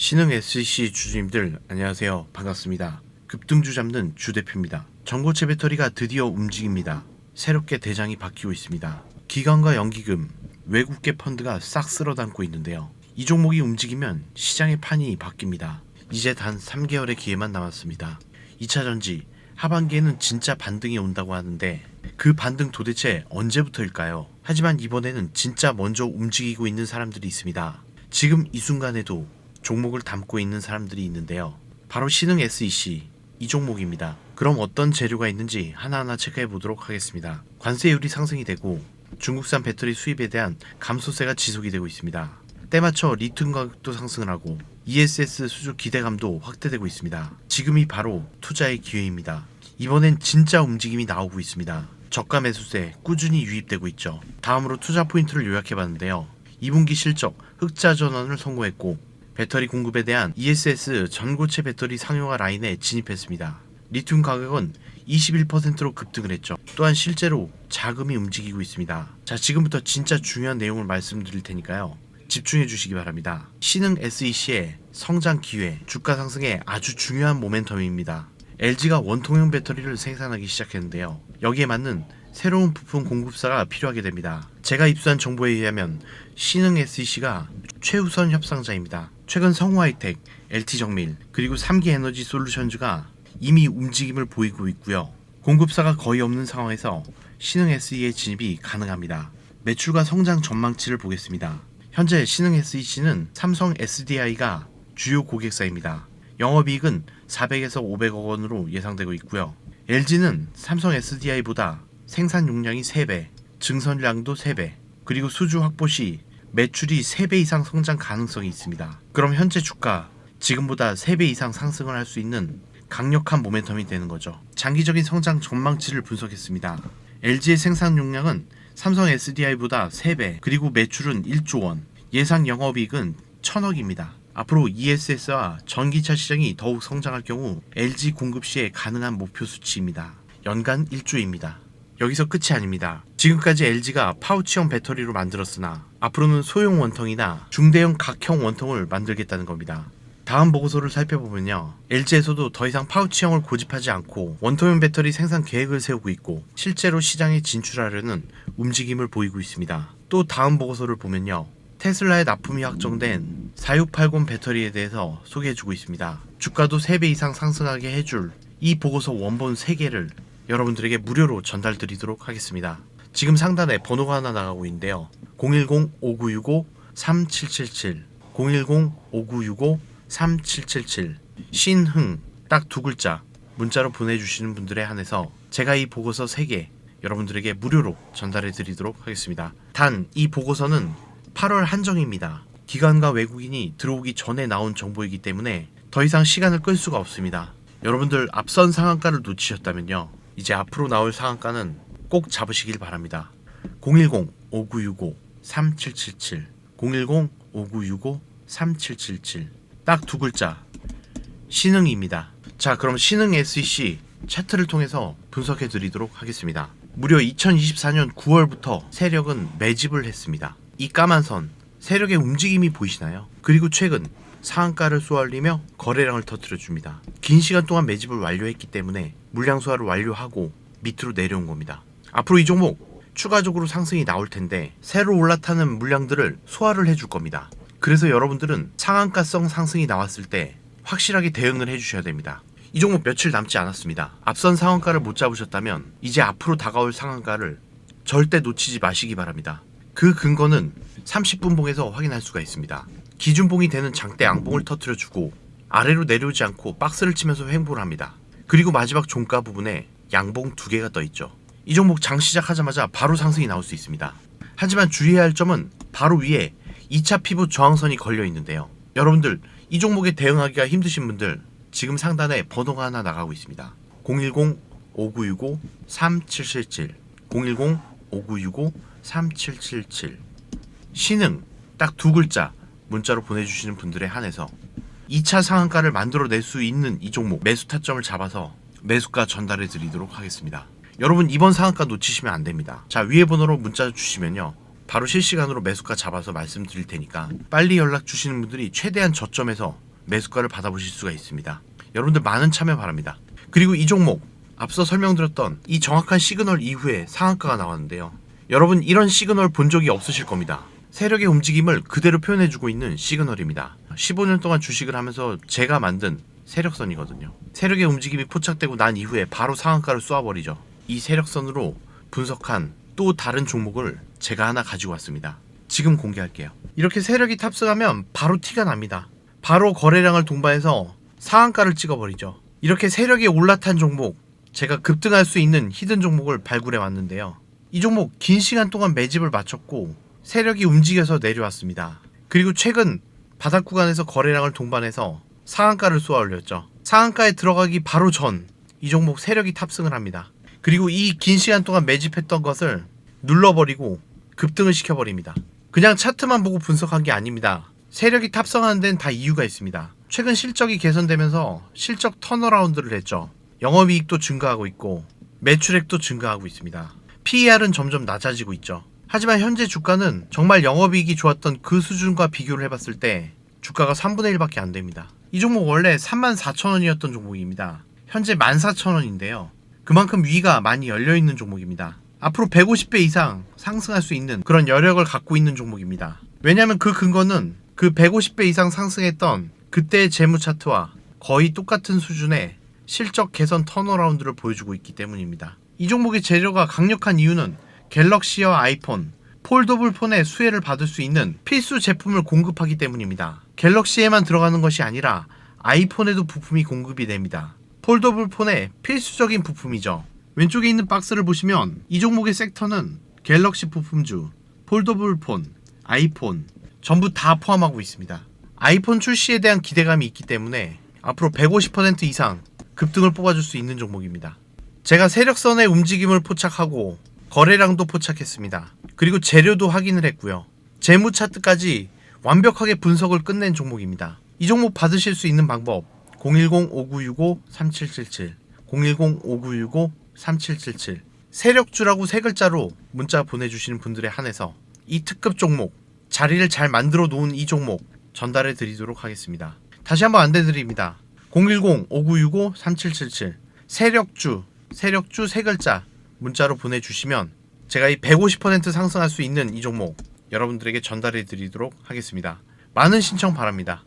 신흥 SC 주주님들 안녕하세요. 반갑습니다. 급등주 잡는 주 대표입니다. 전고체 배터리가 드디어 움직입니다. 새롭게 대장이 바뀌고 있습니다. 기관과 연기금, 외국계 펀드가 싹 쓸어 담고 있는데요. 이 종목이 움직이면 시장의 판이 바뀝니다. 이제 단 3개월의 기회만 남았습니다. 2차 전지 하반기에는 진짜 반등이 온다고 하는데 그 반등 도대체 언제부터일까요? 하지만 이번에는 진짜 먼저 움직이고 있는 사람들이 있습니다. 지금 이 순간에도 종목을 담고 있는 사람들이 있는데요. 바로 신흥 SEC 이 종목입니다. 그럼 어떤 재료가 있는지 하나하나 체크해 보도록 하겠습니다. 관세율이 상승이 되고 중국산 배터리 수입에 대한 감소세가 지속이 되고 있습니다. 때맞춰 리튬 가격도 상승을 하고 ESS 수주 기대감도 확대되고 있습니다. 지금이 바로 투자의 기회입니다. 이번엔 진짜 움직임이 나오고 있습니다. 저가 매수세 꾸준히 유입되고 있죠. 다음으로 투자 포인트를 요약해 봤는데요. 2분기 실적 흑자 전환을 성공했고 배터리 공급에 대한 ESS 전고체 배터리 상용화 라인에 진입했습니다. 리튬 가격은 21%로 급등을 했죠. 또한 실제로 자금이 움직이고 있습니다. 자, 지금부터 진짜 중요한 내용을 말씀드릴 테니까요. 집중해 주시기 바랍니다. 신흥 SEC의 성장 기회, 주가 상승에 아주 중요한 모멘텀입니다. LG가 원통형 배터리를 생산하기 시작했는데요. 여기에 맞는 새로운 부품 공급사가 필요하게 됩니다. 제가 입수한 정보에 의하면 신흥 SEC가 최우선 협상자입니다. 최근 성우하이텍, LT정밀, 그리고 3기 에너지 솔루션즈가 이미 움직임을 보이고 있고요. 공급사가 거의 없는 상황에서 신흥 SE의 진입이 가능합니다. 매출과 성장 전망치를 보겠습니다. 현재 신흥 SEC는 삼성 SDI가 주요 고객사입니다. 영업이익은 400에서 500억 원으로 예상되고 있고요. LG는 삼성 SDI보다 생산 용량이 3배, 증선량도 3배, 그리고 수주 확보 시 매출이 3배 이상 성장 가능성이 있습니다. 그럼 현재 주가 지금보다 3배 이상 상승을 할 수 있는 강력한 모멘텀이 되는 거죠. 장기적인 성장 전망치를 분석했습니다. LG의 생산 용량은 삼성 SDI보다 3배, 그리고 매출은 1조 원, 예상 영업이익은 1000억입니다. 앞으로 ESS와 전기차 시장이 더욱 성장할 경우 LG 공급 시에 가능한 목표 수치입니다. 연간 1조입니다. 여기서 끝이 아닙니다. 지금까지 LG가 파우치형 배터리로 만들었으나 앞으로는 소형 원통이나 중대형 각형 원통을 만들겠다는 겁니다. 다음 보고서를 살펴보면요. LG에서도 더 이상 파우치형을 고집하지 않고 원통형 배터리 생산 계획을 세우고 있고 실제로 시장에 진출하려는 움직임을 보이고 있습니다. 또 다음 보고서를 보면요. 테슬라의 납품이 확정된 4680 배터리에 대해서 소개해주고 있습니다. 주가도 3배 이상 상승하게 해줄 이 보고서 원본 3개를 여러분들에게 무료로 전달드리도록 하겠습니다. 지금 상단에 번호가 하나 나가고 있는데요. 010-5965-3777 010-5965-3777 신흥 딱 두 글자 문자로 보내주시는 분들에 한해서 제가 이 보고서 3개 여러분들에게 무료로 전달해 드리도록 하겠습니다. 단 이 보고서는 8월 한정입니다. 기관과 외국인이 들어오기 전에 나온 정보이기 때문에 더 이상 시간을 끌 수가 없습니다. 여러분들 앞선 상한가를 놓치셨다면요. 이제 앞으로 나올 상한가는 꼭 잡으시길 바랍니다. 010-5965-3777 010-5965-3777 딱 두 글자 신흥입니다. 자 그럼 신흥 SEC 차트를 통해서 분석해 드리도록 하겠습니다. 무려 2024년 9월부터 세력은 매집을 했습니다. 이 까만 선 세력의 움직임이 보이시나요? 그리고 최근 상한가를 쏘아올리며 거래량을 터뜨려 줍니다. 긴 시간 동안 매집을 완료했기 때문에 물량 소화를 완료하고 밑으로 내려온 겁니다. 앞으로 이 종목 추가적으로 상승이 나올 텐데 새로 올라타는 물량들을 소화를 해줄 겁니다. 그래서 여러분들은 상한가성 상승이 나왔을 때 확실하게 대응을 해주셔야 됩니다. 이 종목 며칠 남지 않았습니다. 앞선 상한가를 못 잡으셨다면 이제 앞으로 다가올 상한가를 절대 놓치지 마시기 바랍니다. 그 근거는 30분 봉에서 확인할 수가 있습니다. 기준 봉이 되는 장대 양봉을 터트려 주고 아래로 내려오지 않고 박스를 치면서 횡보를 합니다. 그리고 마지막 종가 부분에 양봉 두 개가 떠 있죠. 이 종목 장 시작하자마자 바로 상승이 나올 수 있습니다. 하지만 주의해야 할 점은 바로 위에 2차 피부 저항선이 걸려 있는데요. 여러분들 이 종목에 대응하기가 힘드신 분들 지금 상단에 번호가 하나 나가고 있습니다. 010-5965-3777 010-5965-3777 신흥 딱 두 글자 문자로 보내주시는 분들에 한해서 2차 상한가를 만들어낼 수 있는 이 종목 매수 타점을 잡아서 매수가 전달해 드리도록 하겠습니다. 여러분 이번 상한가 놓치시면 안 됩니다. 자 위에 번호로 문자 주시면요. 바로 실시간으로 매수가 잡아서 말씀드릴 테니까 빨리 연락 주시는 분들이 최대한 저점에서 매수가를 받아보실 수가 있습니다. 여러분들 많은 참여 바랍니다. 그리고 이 종목 앞서 설명드렸던 이 정확한 시그널 이후에 상한가가 나왔는데요. 여러분 이런 시그널 본 적이 없으실 겁니다. 세력의 움직임을 그대로 표현해주고 있는 시그널입니다. 15년 동안 주식을 하면서 제가 만든 세력선이거든요. 세력의 움직임이 포착되고 난 이후에 바로 상한가를 쏘아버리죠. 이 세력선으로 분석한 또 다른 종목을 제가 하나 가지고 왔습니다. 지금 공개할게요. 이렇게 세력이 탑승하면 바로 티가 납니다. 바로 거래량을 동반해서 상한가를 찍어버리죠. 이렇게 세력이 올라탄 종목, 제가 급등할 수 있는 히든 종목을 발굴해 왔는데요. 이 종목 긴 시간 동안 매집을 마쳤고 세력이 움직여서 내려왔습니다. 그리고 최근 바닥 구간에서 거래량을 동반해서 상한가를 쏘아 올렸죠. 상한가에 들어가기 바로 전 이 종목 세력이 탑승을 합니다. 그리고 이 긴 시간 동안 매집했던 것을 눌러버리고 급등을 시켜버립니다. 그냥 차트만 보고 분석한 게 아닙니다. 세력이 탑승하는 데는 다 이유가 있습니다. 최근 실적이 개선되면서 실적 턴어라운드를 했죠. 영업이익도 증가하고 있고 매출액도 증가하고 있습니다. PER은 점점 낮아지고 있죠. 하지만 현재 주가는 정말 영업이익이 좋았던 그 수준과 비교를 해봤을 때 주가가 3분의 1밖에 안 됩니다. 이 종목 원래 34,000원이었던 종목입니다. 현재 14,000원인데요. 그만큼 위가 많이 열려 있는 종목입니다. 앞으로 150배 이상 상승할 수 있는 그런 여력을 갖고 있는 종목입니다. 왜냐하면 그 근거는 그 150배 이상 상승했던 그때의 재무 차트와 거의 똑같은 수준의 실적 개선 턴어라운드를 보여주고 있기 때문입니다. 이 종목의 재료가 강력한 이유는 갤럭시와 아이폰, 폴더블 폰의 수혜를 받을 수 있는 필수 제품을 공급하기 때문입니다. 갤럭시에만 들어가는 것이 아니라 아이폰에도 부품이 공급이 됩니다. 폴더블 폰의 필수적인 부품이죠. 왼쪽에 있는 박스를 보시면 이 종목의 섹터는 갤럭시 부품주, 폴더블 폰, 아이폰 전부 다 포함하고 있습니다. 아이폰 출시에 대한 기대감이 있기 때문에 앞으로 150% 이상 급등을 뽑아줄 수 있는 종목입니다. 제가 세력선의 움직임을 포착하고 거래량도 포착했습니다. 그리고 재료도 확인을 했고요. 재무 차트까지 완벽하게 분석을 끝낸 종목입니다. 이 종목 받으실 수 있는 방법 010-5965-3777 010-5965-3777 세력주라고 세 글자로 문자 보내주시는 분들에 한해서 이 특급 종목 자리를 잘 만들어 놓은 이 종목 전달해 드리도록 하겠습니다. 다시 한번 안내 드립니다. 010-5965-3777 세력주 세력주 세 글자 문자로 보내주시면 제가 이 150% 상승할 수 있는 이 종목 여러분들에게 전달해 드리도록 하겠습니다. 많은 신청 바랍니다.